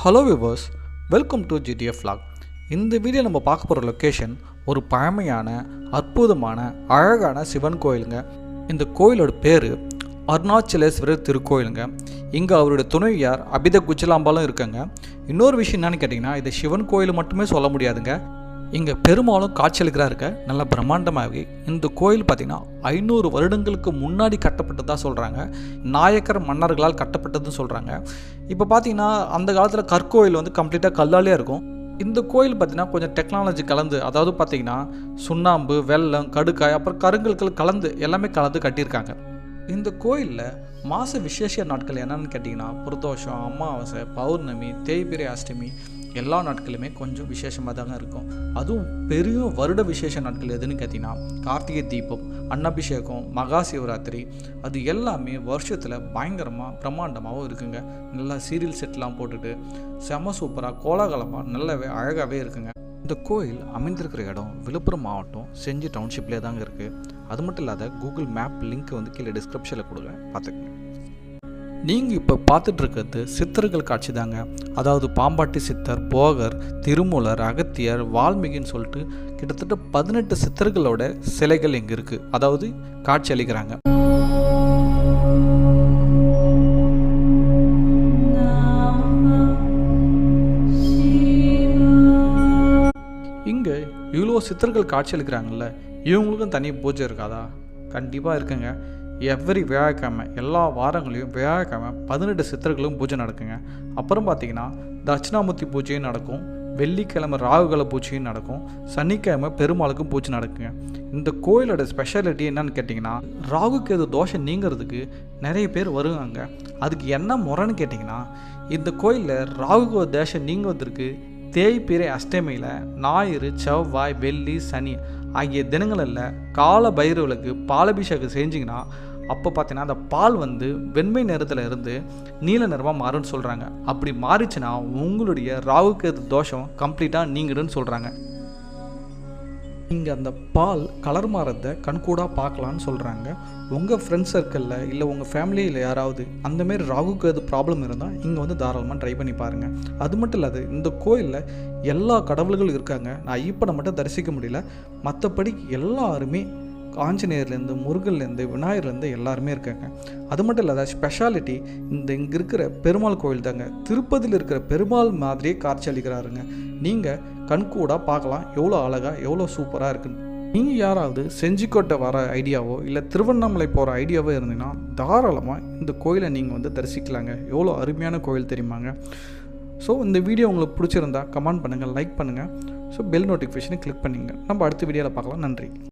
Hello viewers welcome to GTF log இந்த video நம்ம பார்க்க போகிற லொக்கேஷன் ஒரு பழமையான அற்புதமான அழகான சிவன் கோயிலுங்க. இந்த கோயிலோட பேர் அருணாச்சலேஸ்வரர் திருக்கோயிலுங்க. இங்கே அவருடைய துணைவியார் அபித குச்சலாம்பாலும் இருக்காங்க. இன்னொரு விஷயம் என்னன்னு கேட்டிங்கன்னா இது சிவன் கோயில் மட்டுமே சொல்ல முடியாதுங்க. இங்கே பெரும்பாலும் காட்சியளிக்கிறா இருக்க நல்ல பிரம்மாண்டமாகவே. இந்த கோயில் பார்த்திங்கன்னா ஐநூறு வருடங்களுக்கு முன்னாடி கட்டப்பட்டதாக சொல்கிறாங்க நாயக்கர் மன்னர்களால் கட்டப்பட்டதுன்னு சொல்கிறாங்க இப்போ பார்த்தீங்கன்னா அந்த காலத்தில் கற்கோயில் வந்து கம்ப்ளீட்டாக கல்லாலே இருக்கும். இந்த கோயில் பார்த்தீங்கன்னா கொஞ்சம் டெக்னாலஜி கலந்து அதாவது பார்த்தீங்கன்னா சுண்ணாம்பு வெல்லம் கடுக்காய் அப்புறம் கருங்கல்கள் கலந்து எல்லாமே கலந்து கட்டியிருக்காங்க. இந்த கோயிலில் மாத விசேஷ நாட்கள் என்னென்னு கேட்டிங்கன்னா பிரதோஷம் அமாவாசை பௌர்ணமி தேய்பிரை அஷ்டமி எல்லா நாட்களுமே கொஞ்சம் விசேஷமாக தாங்க இருக்கும். அதுவும் பெரிய வருட விசேஷ நாட்கள் எதுன்னு கேட்டிங்கன்னா கார்த்திகை தீபம் அன்னபிஷேகம் மகா சிவராத்திரி அது எல்லாமே வருஷத்தில் பயங்கரமாக பிரம்மாண்டமாகவும் இருக்குங்க. நல்லா சீரியல் செட்லாம் போட்டுட்டு செம சூப்பராக கோலாகலமாக நல்லாவே அழகாகவே இருக்குங்க. இந்த கோயில் அமைந்திருக்கிற இடம் விழுப்புரம் மாவட்டம் செஞ்சி டவுன்ஷிப்லேயே தாங்க இருக்குது அது மட்டும் இல்லாத கூகுள் மேப் லிங்க் வந்து கீழே டிஸ்கிரிப்ஷனில் கொடுங்க பார்த்துக்கங்க. நீங்கள் இப்போ பார்த்துட்டு இருக்கிறது சித்தர்கள் காட்சி தாங்க. அதாவது பாம்பாட்டி சித்தர் போகர் திருமூலர் அகத்தியர் வால்மீகின்னு சொல்லிட்டு கிட்டத்தட்ட பதினெட்டு சித்தர்களோட சிலைகள் இங்கே இருக்குது அதாவது காட்சி அளிக்கிறாங்க. இங்கே இவ்வளோ சித்தர்கள் காட்சி அளிக்கிறாங்கல்ல. இவங்களுக்கும் தனி பூஜை இருக்காதா? கண்டிப்பாக இருக்குங்க. எவ்ரி வியாழக்கிழமை எல்லா வாரங்களையும் வியாழக்கிழமை பதினெட்டு சித்தர்களும் பூஜை நடக்குங்க. அப்புறம் பார்த்தீங்கன்னா தட்சிணாமூர்த்தி பூஜையும் நடக்கும். வெள்ளிக்கிழமை ராகுகால பூஜையும் நடக்கும். சனிக்கிழமை பெருமாளுக்கும் பூஜை நடக்குங்க. இந்த கோயிலோட ஸ்பெஷாலிட்டி என்னன்னு கேட்டிங்கன்னா ராகு தோஷம் நீங்கிறதுக்கு நிறைய பேர் வருவாங்க. அதுக்கு என்ன முறைன்னு கேட்டிங்கன்னா இந்த கோயிலில் ராகு தேசம் நீங்குவதற்கு தேய்பிறை அஷ்டமியில் ஞாயிறு செவ்வாய் வெள்ளி சனி ஆகிய தினங்களில் கால பைரவலுக்கு பாலபிஷேகம் செஞ்சிங்கன்னா அப்போ பார்த்தீங்கன்னா அந்த பால் வந்து வெண்மை நிறத்தில் இருந்து நீல நிறமாக மாறும்னு சொல்கிறாங்க அப்படி மாறிச்சுன்னா உங்களுடைய ராகுக்கு தோஷம் கம்ப்ளீட்டாக நீங்கிடுன்னு சொல்கிறாங்க நீங்கள் அந்த பால் கலர் மாறதை கண்கூடாக பார்க்கலான்னு சொல்கிறாங்க உங்கள் ஃப்ரெண்ட்ஸ் சர்க்கிளில் இல்லை உங்கள் ஃபேமிலியில் யாராவது அந்தமாரி ராகுக்கு அது ப்ராப்ளம் இருந்தால் இங்கே வந்து தாராளமாக ட்ரை பண்ணி பாருங்கள் அது மட்டும் இல்லாது இந்த கோயிலில் எல்லா கடவுள்களும் இருக்காங்க. நான் ஐயப்பனை மட்டும் தரிசிக்க முடியல. மற்றபடி எல்லாருமே ஆஞ்சநேயர்லேருந்து முருகன்லேருந்து விநாயகர்லேருந்து எல்லாருமே இருக்காங்க. அது மட்டும் இல்லாத ஸ்பெஷாலிட்டி இந்த இங்கே இருக்கிற பெருமாள் கோயில் தாங்க. திருப்பதியில் இருக்கிற பெருமாள் மாதிரியே காட்சி அளிக்கிறாருங்க. நீங்கள் கண்கூடாக பார்க்கலாம். எவ்வளோ அழகாக எவ்வளோ சூப்பராக இருக்குன்னு. நீங்கள் யாராவது செஞ்சிக்கோட்டை வர ஐடியாவோ இல்லை திருவண்ணாமலை போகிற ஐடியாவோ இருந்தீங்கன்னா தாராளமாக இந்த கோயிலை நீங்கள் வந்து தரிசிக்கலாங்க. எவ்வளோ அருமையான கோயில் தெரியுமாங்க. ஸோ இந்த வீடியோ உங்களுக்கு பிடிச்சிருந்தா கமெண்ட் பண்ணுங்கள் லைக் பண்ணுங்கள் ஸோ பெல் நோட்டிஃபிகேஷனை கிளிக் பண்ணிங்க. நம்ம அடுத்த வீடியோவில் பார்க்கலாம். நன்றி.